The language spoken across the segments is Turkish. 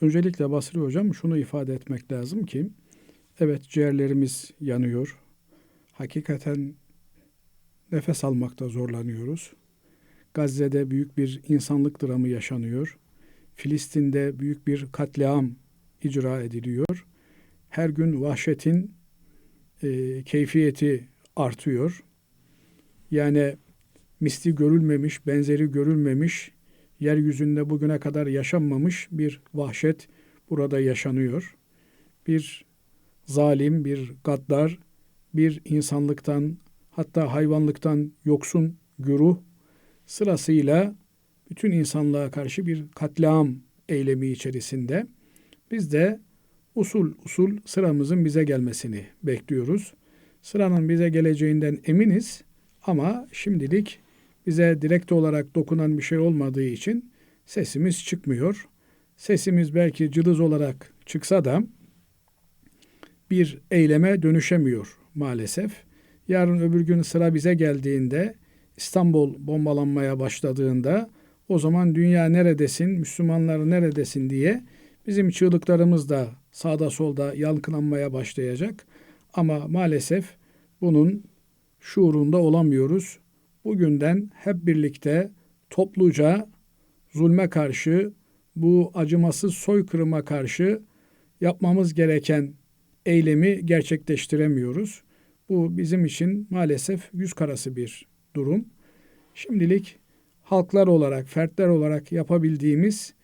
Öncelikle Basri Hocam şunu ifade etmek lazım ki, evet ciğerlerimiz yanıyor. Hakikaten nefes almakta zorlanıyoruz. Gazze'de büyük bir insanlık dramı yaşanıyor. Filistin'de büyük bir katliam icra ediliyor. Her gün vahşetin e, keyfiyeti artıyor. Yani misli görülmemiş, benzeri görülmemiş, yeryüzünde bugüne kadar yaşanmamış bir vahşet burada yaşanıyor. Bir zalim, bir gaddar, bir insanlıktan hatta hayvanlıktan yoksun güruh sırasıyla bütün insanlığa karşı bir katliam eylemi içerisinde biz de usul usul sıramızın bize gelmesini bekliyoruz. Sıranın bize geleceğinden eminiz ama şimdilik bize direkt olarak dokunan bir şey olmadığı için sesimiz çıkmıyor. Sesimiz belki cılız olarak çıksa da bir eyleme dönüşemiyor maalesef. Yarın öbür gün sıra bize geldiğinde İstanbul bombalanmaya başladığında o zaman dünya neredesin, Müslümanlar neredesin diye bizim çığlıklarımız da sağda solda yankılanmaya başlayacak. Ama maalesef bunun şuurunda olamıyoruz. Bugünden hep birlikte topluca zulme karşı, bu acımasız soykırıma karşı yapmamız gereken eylemi gerçekleştiremiyoruz. Bu bizim için maalesef yüz karası bir durum. Şimdilik halklar olarak, fertler olarak yapabildiğimiz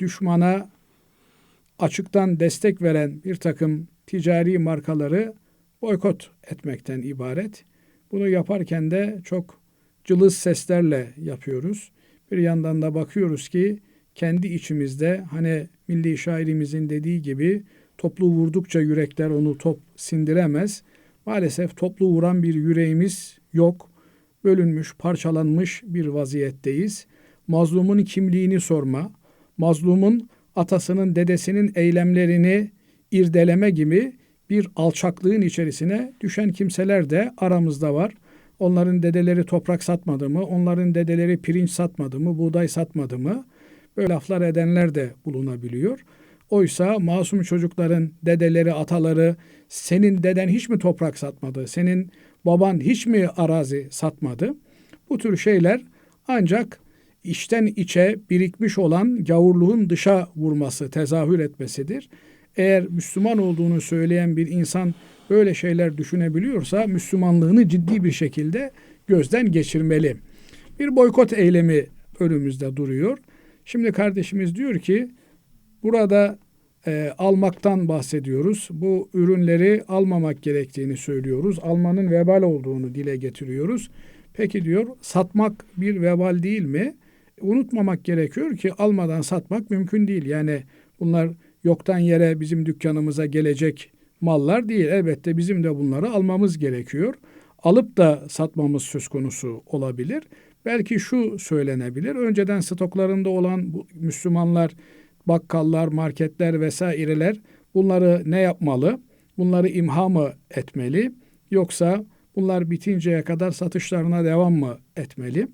düşmana açıktan destek veren bir takım ticari markaları boykot etmekten ibaret. Bunu yaparken de çok cılız seslerle yapıyoruz. Bir yandan da bakıyoruz ki kendi içimizde hani milli şairimizin dediği gibi toplu vurdukça yürekler onu top sindiremez. Maalesef toplu vuran bir yüreğimiz yok. Bölünmüş, parçalanmış bir vaziyetteyiz. Mazlumun kimliğini sorma, mazlumun atasının, dedesinin eylemlerini irdeleme gibi bir alçaklığın içerisine düşen kimseler de aramızda var. Onların dedeleri toprak satmadı mı? Onların dedeleri pirinç satmadı mı? Buğday satmadı mı? Böyle laflar edenler de bulunabiliyor. Oysa masum çocukların dedeleri, ataları senin deden hiç mi toprak satmadı? Senin baban hiç mi arazi satmadı? Bu tür şeyler ancak içten içe birikmiş olan gavurluğun dışa vurması, tezahür etmesidir. Eğer Müslüman olduğunu söyleyen bir insan böyle şeyler düşünebiliyorsa Müslümanlığını ciddi bir şekilde gözden geçirmeli. Bir boykot eylemi önümüzde duruyor. Şimdi kardeşimiz diyor ki burada e, almaktan bahsediyoruz. Bu ürünleri almamak gerektiğini söylüyoruz. Almanın vebal olduğunu dile getiriyoruz. Peki diyor satmak bir vebal değil mi? Unutmamak gerekiyor ki almadan satmak mümkün değil. Yani bunlar yoktan yere bizim dükkanımıza gelecek mallar değil. Elbette bizim de bunları almamız gerekiyor. Alıp da satmamız söz konusu olabilir. Belki şu söylenebilir. Önceden stoklarında olan bu Müslümanlar, bakkallar, marketler vesaireler bunları ne yapmalı? Bunları imha mı etmeli? Yoksa bunlar bitinceye kadar satışlarına devam mı etmeli?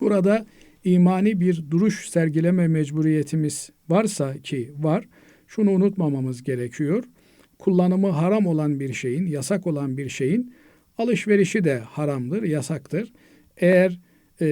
Burada imani bir duruş sergileme mecburiyetimiz varsa ki var, şunu unutmamamız gerekiyor. Kullanımı haram olan bir şeyin, yasak olan bir şeyin alışverişi de haramdır, yasaktır. Eğer e,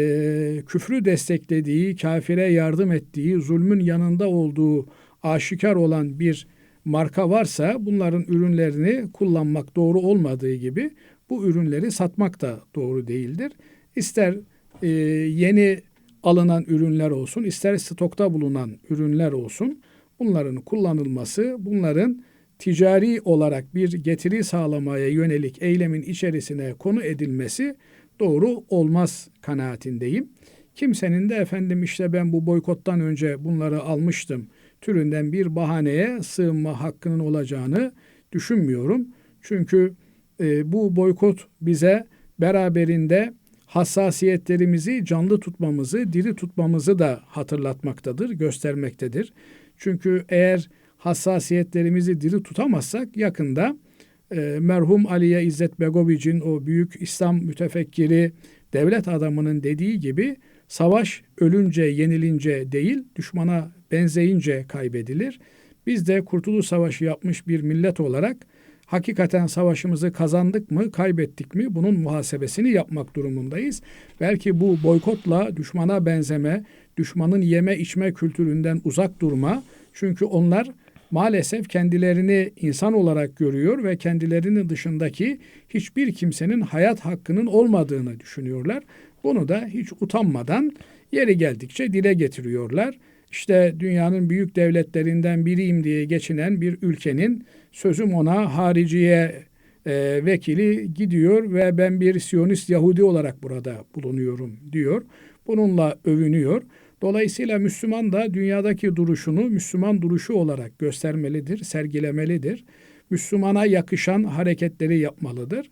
küfrü desteklediği, kafire yardım ettiği, zulmün yanında olduğu aşikar olan bir marka varsa bunların ürünlerini kullanmak doğru olmadığı gibi bu ürünleri satmak da doğru değildir. İster e, yeni alınan ürünler olsun, ister stokta bulunan ürünler olsun bunların kullanılması, bunların ticari olarak bir getiri sağlamaya yönelik eylemin içerisine konu edilmesi doğru olmaz kanaatindeyim. Kimsenin de efendim işte ben bu boykottan önce bunları almıştım türünden bir bahaneye sığınma hakkının olacağını düşünmüyorum. Çünkü e, bu boykot bize beraberinde hassasiyetlerimizi canlı tutmamızı, diri tutmamızı da hatırlatmaktadır, göstermektedir. Çünkü eğer hassasiyetlerimizi diri tutamazsak yakında e, merhum Aliye İzzet Begovic'in o büyük İslam mütefekkiri devlet adamının dediği gibi savaş ölünce yenilince değil düşmana benzeyince kaybedilir. Biz de Kurtuluş Savaşı yapmış bir millet olarak hakikaten savaşımızı kazandık mı, kaybettik mi bunun muhasebesini yapmak durumundayız. Belki bu boykotla düşmana benzeme, düşmanın yeme içme kültüründen uzak durma. Çünkü onlar maalesef kendilerini insan olarak görüyor ve kendilerinin dışındaki hiçbir kimsenin hayat hakkının olmadığını düşünüyorlar. Bunu da hiç utanmadan yeri geldikçe dile getiriyorlar. İşte dünyanın büyük devletlerinden biriyim diye geçinen bir ülkenin sözüm ona hariciye e, vekili gidiyor ve ben bir Siyonist Yahudi olarak burada bulunuyorum diyor. Bununla övünüyor. Dolayısıyla Müslüman da dünyadaki duruşunu Müslüman duruşu olarak göstermelidir, sergilemelidir. Müslümana yakışan hareketleri yapmalıdır.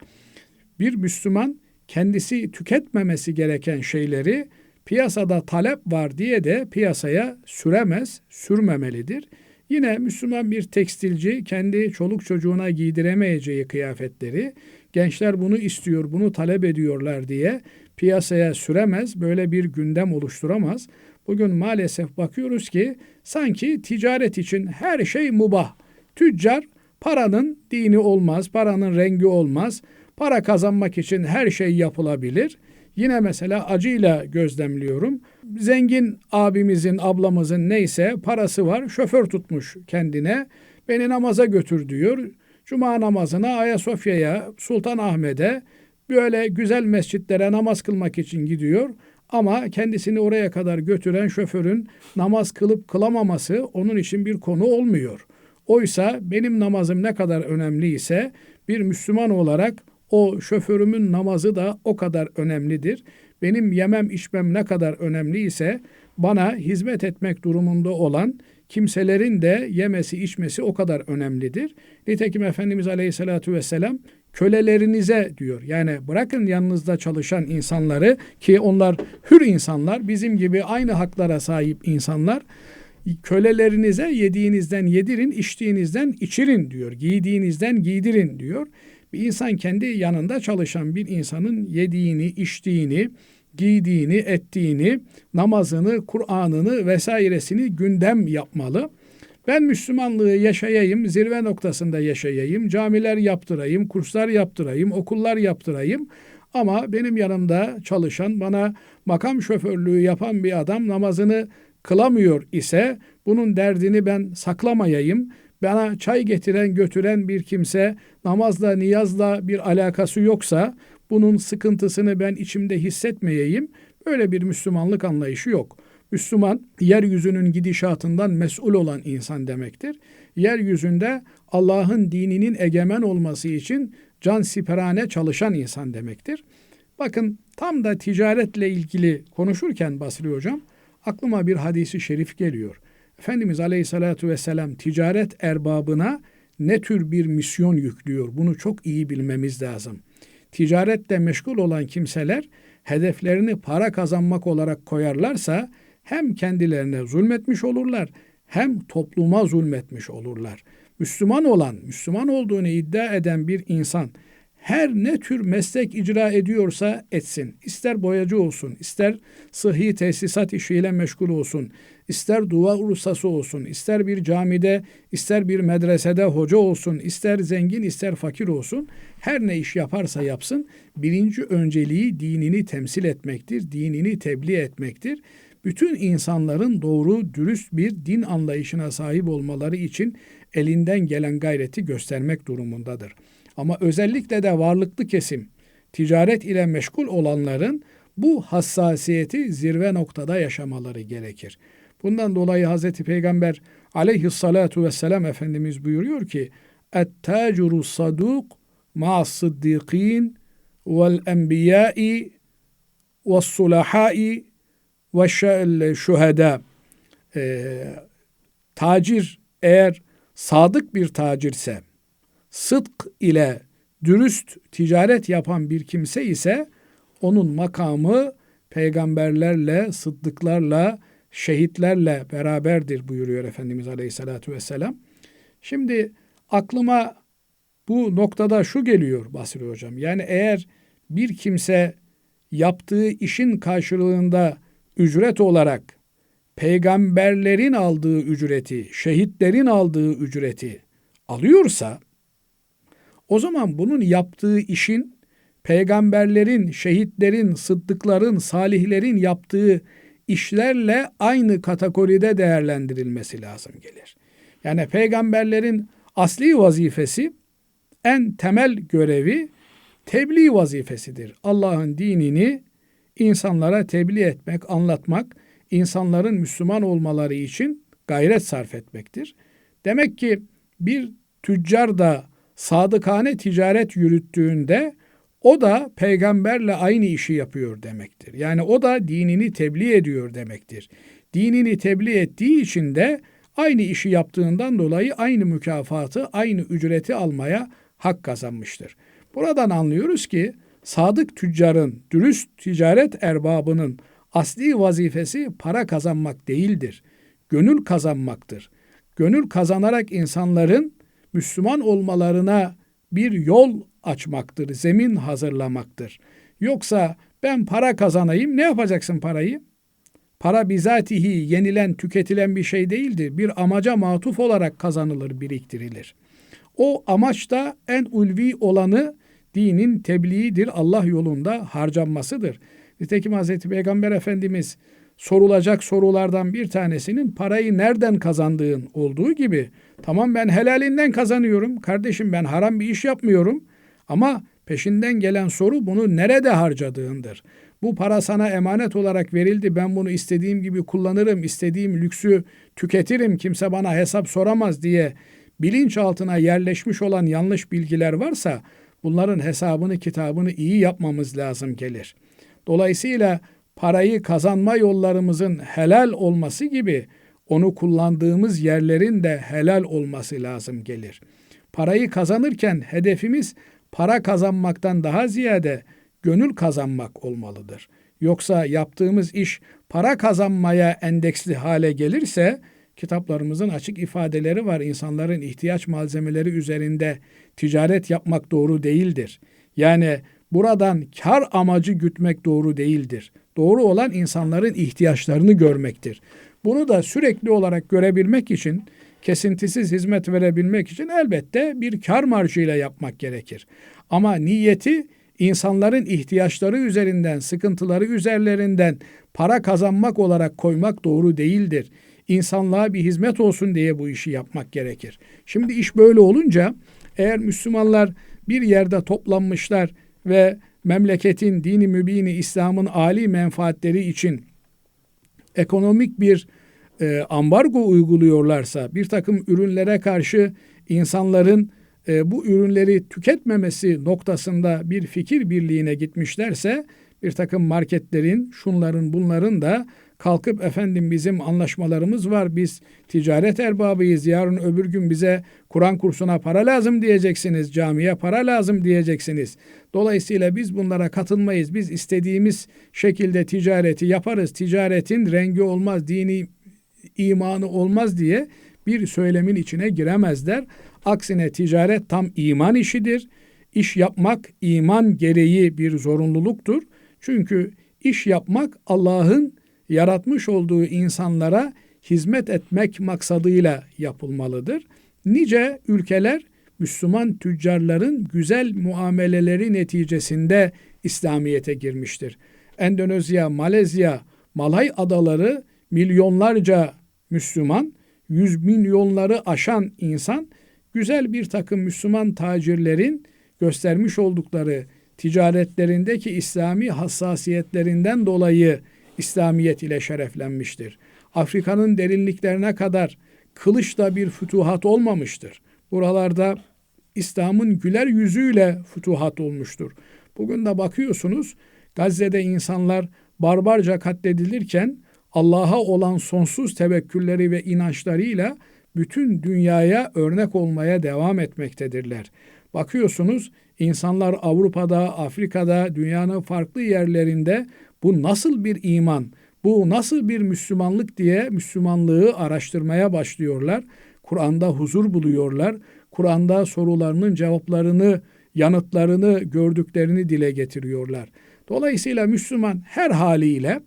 Bir Müslüman kendisi tüketmemesi gereken şeyleri piyasada talep var diye de piyasaya süremez, sürmemelidir. Yine Müslüman bir tekstilci kendi çoluk çocuğuna giydiremeyeceği kıyafetleri gençler bunu istiyor, bunu talep ediyorlar diye piyasaya süremez, böyle bir gündem oluşturamaz. Bugün maalesef bakıyoruz ki sanki ticaret için her şey mubah. Tüccar paranın dini olmaz, paranın rengi olmaz. Para kazanmak için her şey yapılabilir. Yine mesela acıyla gözlemliyorum. Zengin abimizin, ablamızın neyse parası var. Şoför tutmuş kendine. Beni namaza götür diyor. Cuma namazına Ayasofya'ya, Sultan Ahmet'e böyle güzel mescitlere namaz kılmak için gidiyor. Ama kendisini oraya kadar götüren şoförün namaz kılıp kılamaması onun için bir konu olmuyor. Oysa benim namazım ne kadar önemliyse bir Müslüman olarak o şoförümün namazı da o kadar önemlidir. Benim yemem içmem ne kadar önemliyse bana hizmet etmek durumunda olan kimselerin de yemesi içmesi o kadar önemlidir. Nitekim Efendimiz Aleyhisselatü Vesselam kölelerinize diyor. Yani bırakın yanınızda çalışan insanları ki onlar hür insanlar, bizim gibi aynı haklara sahip insanlar. Kölelerinize yediğinizden yedirin, içtiğinizden içirin diyor. Giydiğinizden giydirin diyor. Bir insan kendi yanında çalışan bir insanın yediğini, içtiğini, giydiğini, ettiğini, namazını, Kur'an'ını vesairesini gündem yapmalı. Ben Müslümanlığı yaşayayım, zirve noktasında yaşayayım, camiler yaptırayım, kurslar yaptırayım, okullar yaptırayım. Ama benim yanımda çalışan, bana makam şoförlüğü yapan bir adam namazını kılamıyor ise bunun derdini ben saklamayayım. Bana çay getiren götüren bir kimse namazla niyazla bir alakası yoksa bunun sıkıntısını ben içimde hissetmeyeyim. Böyle bir Müslümanlık anlayışı yok. Müslüman yeryüzünün gidişatından mesul olan insan demektir. Yeryüzünde Allah'ın dininin egemen olması için can siperane çalışan insan demektir. Bakın tam da ticaretle ilgili konuşurken Basri Hocam aklıma bir hadisi şerif geliyor. Efendimiz Aleyhisselatü Vesselam ticaret erbabına ne tür bir misyon yüklüyor bunu çok iyi bilmemiz lazım. Ticaretle meşgul olan kimseler hedeflerini para kazanmak olarak koyarlarsa hem kendilerine zulmetmiş olurlar hem topluma zulmetmiş olurlar. Müslüman olan, Müslüman olduğunu iddia eden bir insan her ne tür meslek icra ediyorsa etsin. İster boyacı olsun, ister sıhhi tesisat işiyle meşgul olsun, ister dua ulusası olsun, ister bir camide, ister bir medresede hoca olsun, ister zengin, ister fakir olsun, her ne iş yaparsa yapsın, birinci önceliği dinini temsil etmektir, dinini tebliğ etmektir bütün insanların doğru, dürüst bir din anlayışına sahip olmaları için elinden gelen gayreti göstermek durumundadır. Ama özellikle de varlıklı kesim, ticaret ile meşgul olanların bu hassasiyeti zirve noktada yaşamaları gerekir. Bundan dolayı Hz. Peygamber aleyhissalatu vesselam Efendimiz buyuruyor ki Et-tacuru saduk ma'as sıddikin vel enbiyai ve sulahai ve şuhada e, tacir eğer sadık bir tacirse sıdk ile dürüst ticaret yapan bir kimse ise onun makamı peygamberlerle, sıddıklarla, şehitlerle beraberdir buyuruyor Efendimiz Aleyhisselatü Vesselam. Şimdi aklıma bu noktada şu geliyor Basri Hocam. Yani eğer bir kimse yaptığı işin karşılığında ücret olarak peygamberlerin aldığı ücreti, şehitlerin aldığı ücreti alıyorsa o zaman bunun yaptığı işin peygamberlerin, şehitlerin, sıddıkların, salihlerin yaptığı işlerle aynı kategoride değerlendirilmesi lazım gelir. Yani peygamberlerin asli vazifesi en temel görevi tebliğ vazifesidir. Allah'ın dinini insanlara tebliğ etmek, anlatmak, insanların Müslüman olmaları için gayret sarf etmektir. Demek ki bir tüccar da sadıkane ticaret yürüttüğünde o da peygamberle aynı işi yapıyor demektir. Yani o da dinini tebliğ ediyor demektir. Dinini tebliğ ettiği için de aynı işi yaptığından dolayı aynı mükafatı, aynı ücreti almaya hak kazanmıştır. Buradan anlıyoruz ki sadık tüccarın, dürüst ticaret erbabının asli vazifesi para kazanmak değildir. Gönül kazanmaktır. Gönül kazanarak insanların Müslüman olmalarına bir yol açmaktır, zemin hazırlamaktır. Yoksa ben para kazanayım, ne yapacaksın parayı? Para bizatihi yenilen, tüketilen bir şey değildir. Bir amaca matuf olarak kazanılır, biriktirilir. O amaç da en ulvi olanı dinin tebliğidir, Allah yolunda harcanmasıdır. Nitekim Hazreti Peygamber Efendimiz sorulacak sorulardan bir tanesinin parayı nereden kazandığın olduğu gibi tamam ben helalinden kazanıyorum kardeşim ben haram bir iş yapmıyorum ama peşinden gelen soru bunu nerede harcadığındır. Bu para sana emanet olarak verildi. Ben bunu istediğim gibi kullanırım, istediğim lüksü tüketirim. Kimse bana hesap soramaz diye bilinçaltına yerleşmiş olan yanlış bilgiler varsa bunların hesabını, kitabını iyi yapmamız lazım gelir. Dolayısıyla parayı kazanma yollarımızın helal olması gibi onu kullandığımız yerlerin de helal olması lazım gelir. Parayı kazanırken hedefimiz para kazanmaktan daha ziyade gönül kazanmak olmalıdır. Yoksa yaptığımız iş para kazanmaya endeksli hale gelirse kitaplarımızın açık ifadeleri var. İnsanların ihtiyaç malzemeleri üzerinde ticaret yapmak doğru değildir. Yani buradan kar amacı gütmek doğru değildir. Doğru olan insanların ihtiyaçlarını görmektir. Bunu da sürekli olarak görebilmek için, kesintisiz hizmet verebilmek için elbette bir kar marjıyla yapmak gerekir. Ama niyeti insanların ihtiyaçları üzerinden, sıkıntıları üzerlerinden para kazanmak olarak koymak doğru değildir. İnsanlığa bir hizmet olsun diye bu işi yapmak gerekir. Şimdi iş böyle olunca eğer Müslümanlar bir yerde toplanmışlar ve memleketin dini mübini İslam'ın âli menfaatleri için ekonomik bir e, ambargo uyguluyorlarsa, bir takım ürünlere karşı insanların e, bu ürünleri tüketmemesi noktasında bir fikir birliğine gitmişlerse, bir takım marketlerin, şunların bunların da kalkıp efendim bizim anlaşmalarımız var. Biz ticaret erbabıyız. Yarın öbür gün bize Kur'an kursuna para lazım diyeceksiniz. Camiye para lazım diyeceksiniz. Dolayısıyla biz bunlara katılmayız. Biz istediğimiz şekilde ticareti yaparız. Ticaretin rengi olmaz, dini imanı olmaz diye bir söylemin içine giremezler. Aksine ticaret tam iman işidir. İş yapmak iman gereği bir zorunluluktur. Çünkü iş yapmak Allah'ın yaratmış olduğu insanlara hizmet etmek maksadıyla yapılmalıdır. Nice ülkeler Müslüman tüccarların güzel muameleleri neticesinde İslamiyet'e girmiştir. Endonezya, Malezya, Malay adaları milyonlarca Müslüman, yüz milyonları aşan insan güzel bir takım Müslüman tacirlerin göstermiş oldukları ticaretlerindeki İslami hassasiyetlerinden dolayı İslamiyet ile şereflenmiştir. Afrika'nın derinliklerine kadar kılıçla bir fütuhat olmamıştır. Buralarda İslam'ın güler yüzüyle fütuhat olmuştur. Bugün de bakıyorsunuz Gazze'de insanlar barbarca katledilirken Allah'a olan sonsuz tevekkülleri ve inançlarıyla bütün dünyaya örnek olmaya devam etmektedirler. Bakıyorsunuz insanlar Avrupa'da, Afrika'da, dünyanın farklı yerlerinde bu nasıl bir iman, bu nasıl bir Müslümanlık diye Müslümanlığı araştırmaya başlıyorlar. Kur'an'da huzur buluyorlar. Kur'an'da sorularının cevaplarını, yanıtlarını gördüklerini dile getiriyorlar. Dolayısıyla Müslüman her haliyle,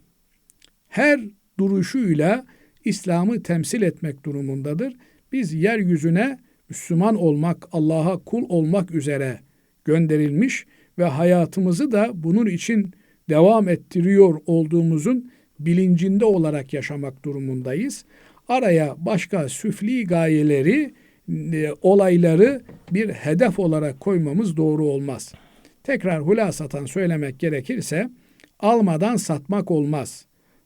her duruşuyla İslam'ı temsil etmek durumundadır. Biz yeryüzüne Müslüman olmak, Allah'a kul olmak üzere gönderilmiş ve hayatımızı da bunun için devam ettiriyor olduğumuzun bilincinde olarak yaşamak durumundayız. Araya başka süfli gayeleri, e, olayları bir hedef olarak koymamız doğru olmaz. Tekrar hulasatan söylemek gerekirse almadan satmak olmaz.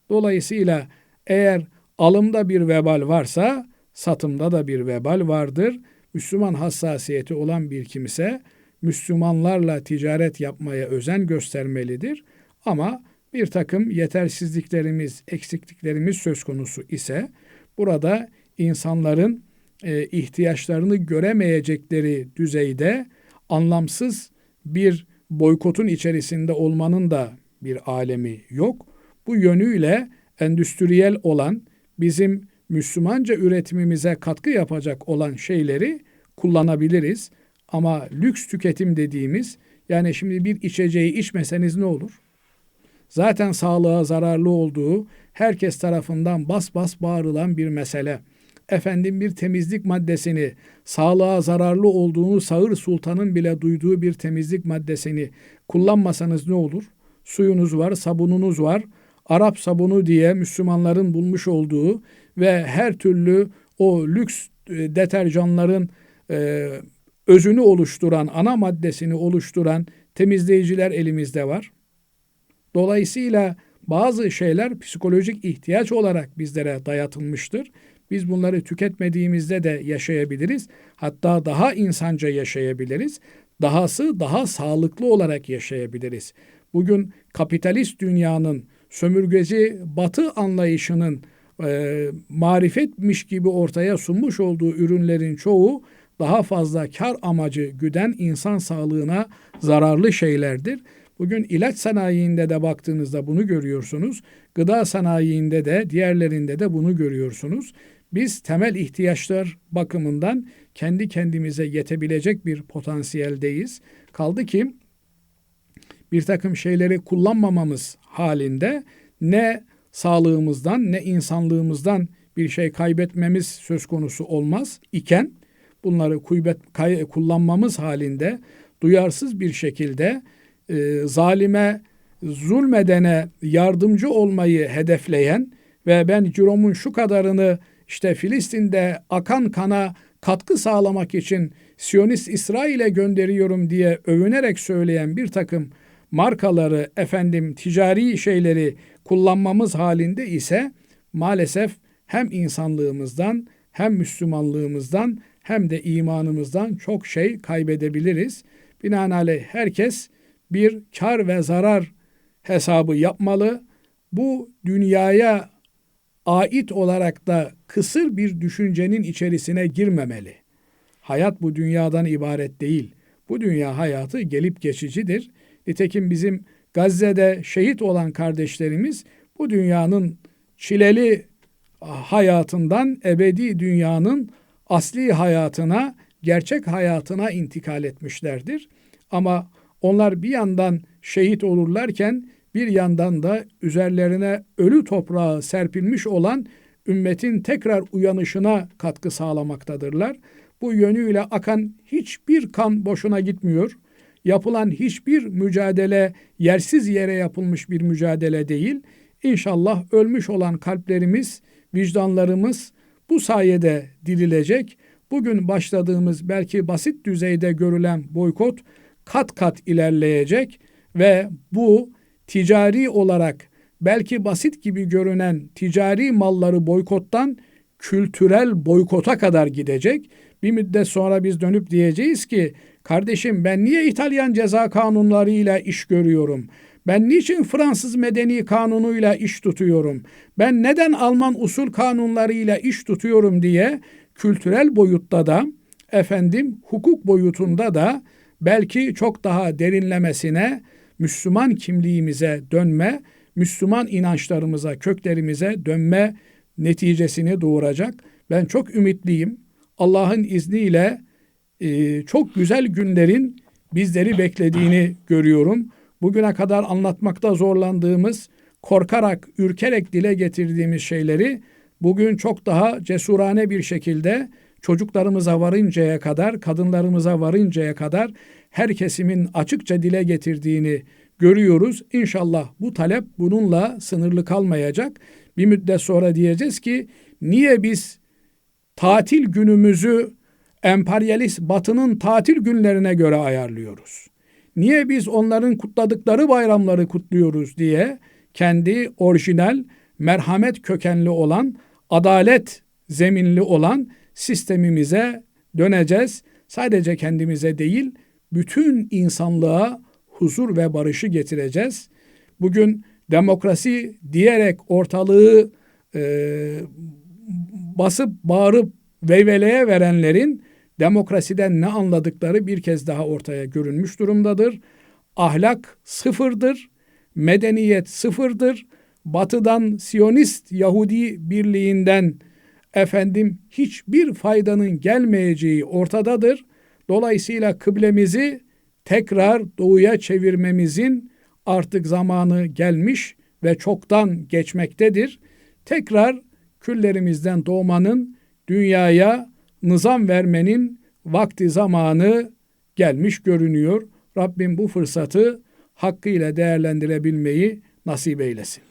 Dolayısıyla eğer alımda bir vebal varsa satımda da bir vebal vardır. Müslüman hassasiyeti olan bir kimse Müslümanlarla ticaret yapmaya özen göstermelidir. Ama bir takım yetersizliklerimiz, eksikliklerimiz söz konusu ise burada insanların e, ihtiyaçlarını göremeyecekleri düzeyde anlamsız bir boykotun içerisinde olmanın da bir alemi yok. Bu yönüyle endüstriyel olan bizim Müslümanca üretimimize katkı yapacak olan şeyleri kullanabiliriz. Ama lüks tüketim dediğimiz yani şimdi bir içeceği içmeseniz ne olur? Zaten sağlığa zararlı olduğu herkes tarafından bas bas bağırılan bir mesele. Efendim bir temizlik maddesini, sağlığa zararlı olduğunu Sağır Sultan'ın bile duyduğu bir temizlik maddesini kullanmasanız ne olur? Suyunuz var, sabununuz var. Arap sabunu diye Müslümanların bulmuş olduğu ve her türlü o lüks e, deterjanların e, özünü oluşturan, ana maddesini oluşturan temizleyiciler elimizde var. Dolayısıyla bazı şeyler psikolojik ihtiyaç olarak bizlere dayatılmıştır. Biz bunları tüketmediğimizde de yaşayabiliriz. Hatta daha insanca yaşayabiliriz. Dahası daha sağlıklı olarak yaşayabiliriz. Bugün kapitalist dünyanın sömürgeci batı anlayışının e, marifetmiş gibi ortaya sunmuş olduğu ürünlerin çoğu daha fazla kar amacı güden insan sağlığına zararlı şeylerdir. Bugün ilaç sanayinde de baktığınızda bunu görüyorsunuz. Gıda sanayinde de diğerlerinde de bunu görüyorsunuz. Biz temel ihtiyaçlar bakımından kendi kendimize yetebilecek bir potansiyeldeyiz. Kaldı ki bir takım şeyleri kullanmamamız halinde ne sağlığımızdan ne insanlığımızdan bir şey kaybetmemiz söz konusu olmaz iken bunları kullanmamız halinde duyarsız bir şekilde e, zalime, zulmedene yardımcı olmayı hedefleyen ve ben ciromun şu kadarını işte Filistin'de akan kana katkı sağlamak için Siyonist İsrail'e gönderiyorum diye övünerek söyleyen bir takım markaları, efendim ticari şeyleri kullanmamız halinde ise maalesef hem insanlığımızdan hem Müslümanlığımızdan hem de imanımızdan çok şey kaybedebiliriz. Binaenaleyh herkes bir kar ve zarar hesabı yapmalı. Bu dünyaya ait olarak da kısır bir düşüncenin içerisine girmemeli. Hayat bu dünyadan ibaret değil. Bu dünya hayatı gelip geçicidir. Nitekim bizim Gazze'de şehit olan kardeşlerimiz bu dünyanın çileli hayatından ebedi dünyanın asli hayatına, gerçek hayatına intikal etmişlerdir. Ama onlar bir yandan şehit olurlarken bir yandan da üzerlerine ölü toprağı serpilmiş olan ümmetin tekrar uyanışına katkı sağlamaktadırlar. Bu yönüyle akan hiçbir kan boşuna gitmiyor. Yapılan hiçbir mücadele yersiz yere yapılmış bir mücadele değil. İnşallah ölmüş olan kalplerimiz, vicdanlarımız bu sayede dirilecek. Bugün başladığımız belki basit düzeyde görülen boykot kat kat ilerleyecek ve bu ticari olarak belki basit gibi görünen ticari malları boykottan kültürel boykota kadar gidecek. Bir müddet sonra biz dönüp diyeceğiz ki kardeşim ben niye İtalyan ceza kanunlarıyla iş görüyorum? Ben niçin Fransız medeni kanunuyla iş tutuyorum? Ben neden Alman usul kanunlarıyla iş tutuyorum diye kültürel boyutta da efendim hukuk boyutunda da belki çok daha derinlemesine Müslüman kimliğimize dönme, Müslüman inançlarımıza, köklerimize dönme neticesini doğuracak. Ben çok ümitliyim. Allah'ın izniyle e, çok güzel günlerin bizleri beklediğini görüyorum. Bugüne kadar anlatmakta zorlandığımız, korkarak, ürkerek dile getirdiğimiz şeyleri bugün çok daha cesurane bir şekilde çocuklarımıza varıncaya kadar, kadınlarımıza varıncaya kadar her kesimin açıkça dile getirdiğini görüyoruz. İnşallah bu talep bununla sınırlı kalmayacak. Bir müddet sonra diyeceğiz ki niye biz tatil günümüzü emperyalist batının tatil günlerine göre ayarlıyoruz? Niye biz onların kutladıkları bayramları kutluyoruz diye kendi orijinal merhamet kökenli olan, adalet zeminli olan sistemimize döneceğiz. Sadece kendimize değil, bütün insanlığa huzur ve barışı getireceğiz. Bugün demokrasi diyerek ortalığı e, basıp bağırıp veyveleye verenlerin demokrasiden ne anladıkları bir kez daha ortaya görünmüş durumdadır. Ahlak sıfırdır, medeniyet sıfırdır. Batıdan Siyonist Yahudi birliğinden efendim hiçbir faydanın gelmeyeceği ortadadır. Dolayısıyla kıblemizi tekrar doğuya çevirmemizin artık zamanı gelmiş ve çoktan geçmektedir. Tekrar küllerimizden doğmanın, dünyaya nizam vermenin vakti zamanı gelmiş görünüyor. Rabbim bu fırsatı hakkıyla değerlendirebilmeyi nasip eylesin.